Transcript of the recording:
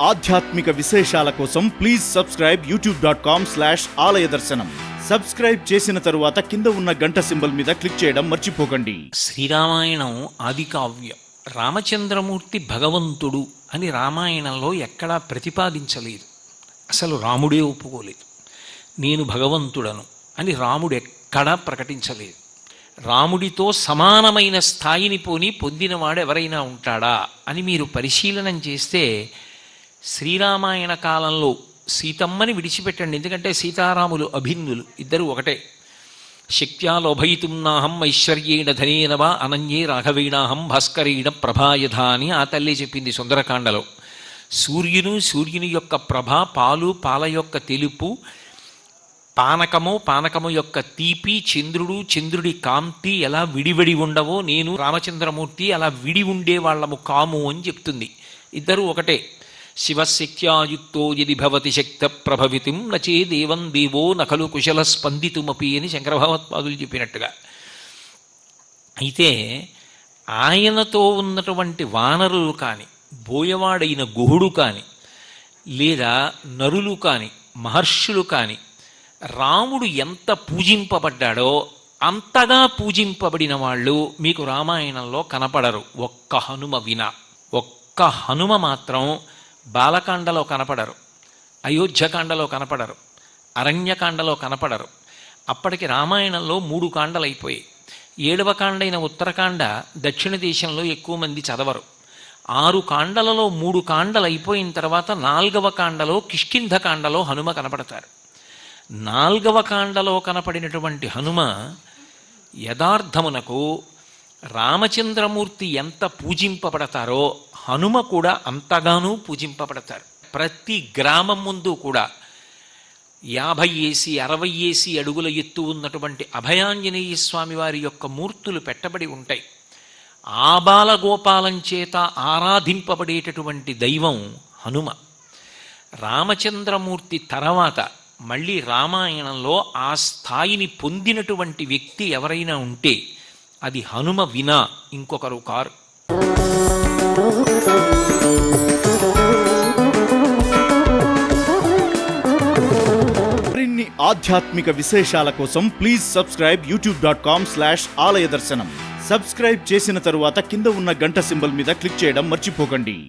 ఆధ్యాత్మిక విశేషాల కోసం please subscribe YouTube dot com slash Alaya Darshanam subscribe చేసిన తరువాత కింద ఉన్న గంట సింబల్ మీద క్లిక్ చేయడం మర్చిపోకండి. శ్రీరామాయణం ఆది కావ్యం రామచంద్రమూర్తి భగవంతుడు అని రామాయణంలో ఎక్కడా ప్రతిపాదించలేదు. అసలు రాముడే ఒప్పుకోలేదు. నేను భగవంతుడను అని రాముడు ఎక్కడా ప్రకటించలేదు. రాముడితో సమానమైన స్థాయిని పోని పొందినవాడు ఎవరైనా ఉంటాడా అని మీరు పరిశీలనం చేస్తే శ్రీరామాయణ కాలంలో సీతమ్మని విడిచిపెట్టండి. ఎందుకంటే సీతారాములు అభిన్నులు ఇద్దరు ఒకటే. శక్త్యా లోభయితుం నాహం ఐశ్వర్యేణ ధనేనవా అనన్యే రాఘవేణాహం భాస్కరేణ ప్రభాయధ అని ఆ తల్లి చెప్పింది సుందరకాండలో. సూర్యును సూర్యుని యొక్క ప్రభ పాలు పాల యొక్క తెలుపు పానకము పానకము యొక్క తీపి చంద్రుడు చంద్రుడి కాంతి ఎలా విడివడి ఉండవో నేను రామచంద్రమూర్తి అలా విడి ఉండే వాళ్ళము కాము అని చెప్తుంది. ఇద్దరు ఒకటే. శివశక్త్యాయుక్తో యది భవతి శక్త ప్రభవితిం నచే దేవం దేవో నకలు కుశల స్పందితుమపి అని శంకరభగవత్పాదులు చెప్పినట్టుగా. అయితే ఆయనతో ఉన్నటువంటి వానరులు కానీ బోయవాడైన గుహుడు కానీ లేదా నరులు కానీ మహర్షులు కానీ రాముడు ఎంత పూజింపబడ్డాడో అంతగా పూజింపబడిన వాళ్ళు మీకు రామాయణంలో కనపడరు. ఒక్క హనుమ విన. ఒక్క హనుమ మాత్రం బాలకాండలో కనపడరు అయోధ్యకాండలో కనపడరు అరణ్యకాండలో కనపడరు. అప్పటికి రామాయణంలో మూడు కాండలు అయిపోయాయి ఏడవ కాండైన ఉత్తరకాండ దక్షిణ దేశంలో ఎక్కువ మంది చదవరు. ఆరు కాండలలో మూడు కాండలు అయిపోయిన తర్వాత నాల్గవ కాండలో కిష్కింధ కాండలో హనుమ కనపడతారు. నాల్గవ కాండలో కనపడినటువంటి హనుమ యథార్థమునకు రామచంద్రమూర్తి ఎంత పూజింపబడతారో హనుమ కూడా అంతగానూ పూజింపబడతారు. ప్రతి గ్రామం ముందు కూడా యాభై ఏసి అరవై ఏసి అడుగుల ఎత్తు ఉన్నటువంటి అభయాంజనేయ స్వామి వారి యొక్క మూర్తులు పెట్టబడి ఉంటాయి. ఆబాలగోపాలం చేత ఆరాధింపబడేటటువంటి దైవం హనుమ. రామచంద్రమూర్తి తర్వాత మళ్ళీ రామాయణంలో ఆ స్థాయిని పొందినటువంటి వ్యక్తి ఎవరైనా ఉంటే అది హనుమ వినా ఇంకొకరు కారు. మరిన్ని ఆధ్యాత్మిక విశేషాల కోసం please subscribe YouTube dot com slash Alaya Darshanam. Subscribe చేసిన తరువాత కింద ఉన్న గంట సింబల్ మీద క్లిక్ చేయడం మర్చిపోకండి.